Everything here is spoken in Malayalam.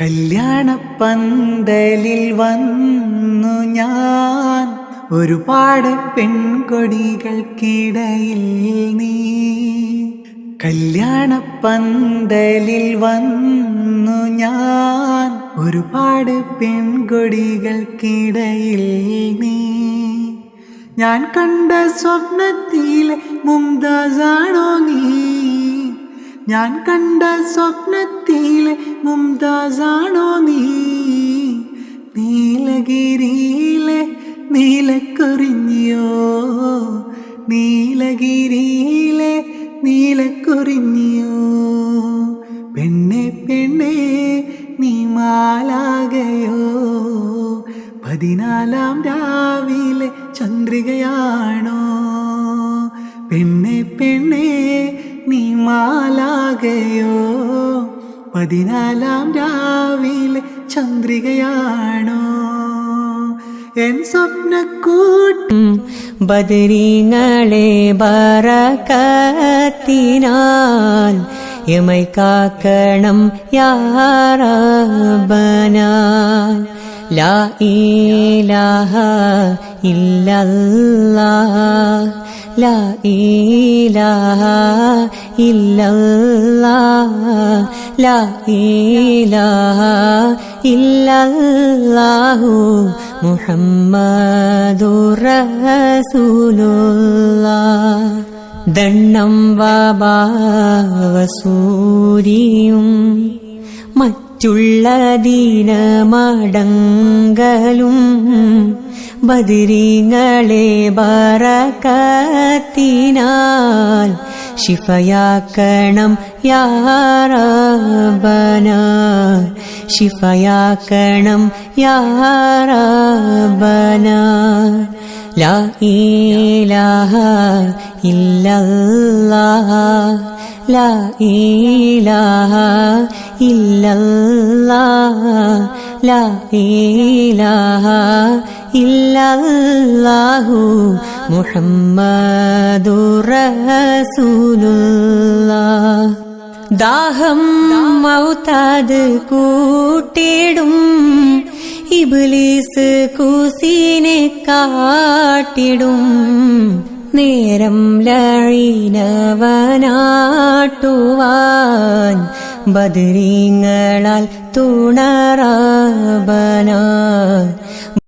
കല്യാണപ്പന്തലിൽ വന്നു ഞാൻ. ഒരുപാട് പെൺകൊടികൾക്കിടയിൽ നീ. കല്യാണ പന്തലിൽ വന്നു ഞാൻ. ഒരുപാട് പെൺകൊടികൾക്കിടയിൽ നീ. ഞാൻ കണ്ട സ്വപ്നത്തിലെ മുംതാസാണോ നീ? ഞാൻ കണ്ട സ്വപ്നത്തിലെ മുംതാസാണോ നീ? നീലഗിരിയിലെ നീലക്കുറിഞ്ഞിയോ? നീലഗിരിയിലെ നീലക്കുറിഞ്ഞിയോ? പെണ്ണെ പെണ്ണെ നീ മാലാകയോ? പതിനാലാം രാവിലെ ചന്ദ്രികയാണോ? പെണ്ണെ പെണ്ണെ നീ പതിനാലാം രാവിലെ ചന്ദ്രികയാണോ? എൻ സ്വപ്നക്കൂട്ട് ബദരീങ്ങളെ ബറക്കത്തിനാൽ എമൈ കാക്കണം യാറബനാൽ ലാ ഇലാഹ ഇല്ലല്ലാഹ്. ലാ ഇലാഹ ഇല്ലല്ലാഹ്. ലാ ഇലാഹ ഇല്ലല്ലാഹു മുഹമ്മദുർ റസൂലുള്ളാഹ്. ദണ്ണം വാബാവസൂരിയും മറ്റുള്ള ദീനമടങ്കലും ബദിരീങ്ങളെ ബറക്കത്തിനാൽ ശിഫയാക്കണം യാറബന ശിഫയാക്കണം യാറബന ലാ ഇലാഹ ഇല്ലല്ലാഹ് മുഹമ്മദുർ റസൂലുള്ളാഹ്. ദാഹം മൗതാത് കൂട്ടിടും ഇബ്ലീസ് കൂസിനെ കാട്ടിടും. നേരം ലഴീനവനാട്ടുവാൻ ബദരീങ്ങളാൽ തുണറബന